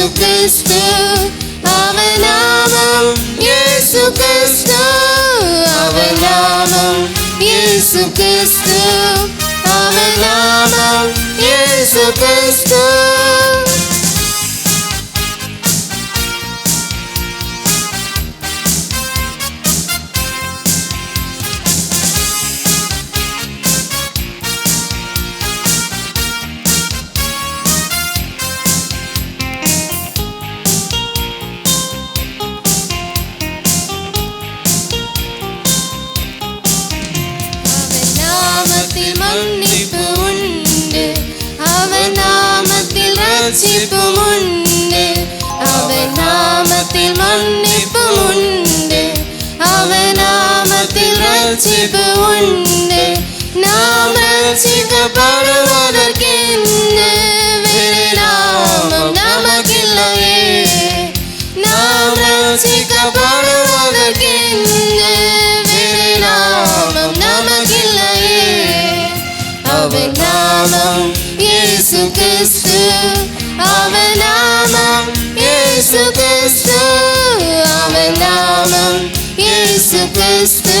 இயேசு கிறிஸ்து அவன் நாமம் இயேசு கிறிஸ்து அவன் நாமம் இயேசு கிறிஸ்து அவன் நாமம் இயேசு கிறிஸ்து ரட்சிப்பு உண்டு நாம் ரட்சிக்கப்படுவதற்கென்ன வேறு நாமம் நமக்கில்லையே. நாம் ரட்சிக்கப்படுவதற்கென்ன வேறு நாமம் நமக்கில்லையே. அவன் நாமம் இயேசு கிறிஸ்து அவன் நாமம் இயேசு கிறிஸ்து அவன் நாமம் இயேசு கிறிஸ்து.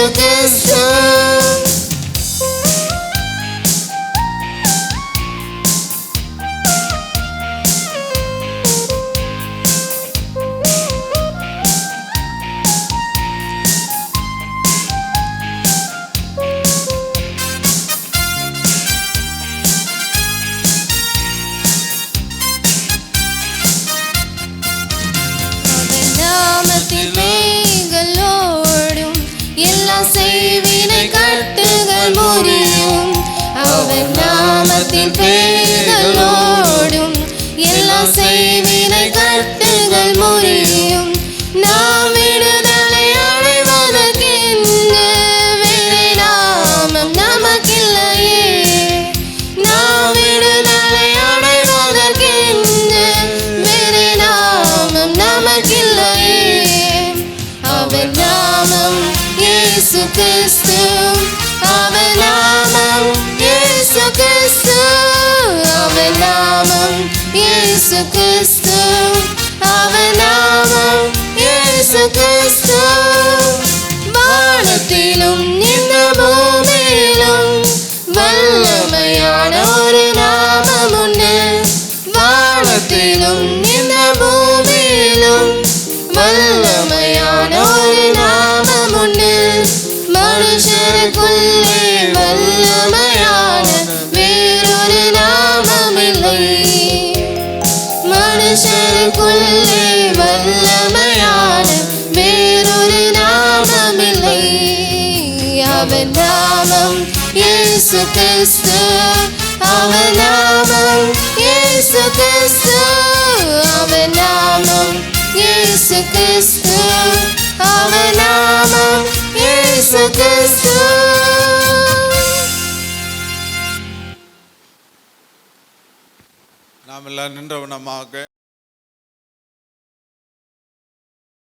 இயேசு கிறிஸ்து இயேசு மனுஷருக்குள்ளே வல்லமையான வேறொரு நாமமில்லை. அவன் நாமம் இயேசு கிறிஸ்து. அவன் நாமம் இயேசு கிறிஸ்து. அவன் நாமம் இயேசு கிறிஸ்து. அவன் நாமம் இயேசு கிறிஸ்து. நாம் எல்லாம் நின்றவனமாக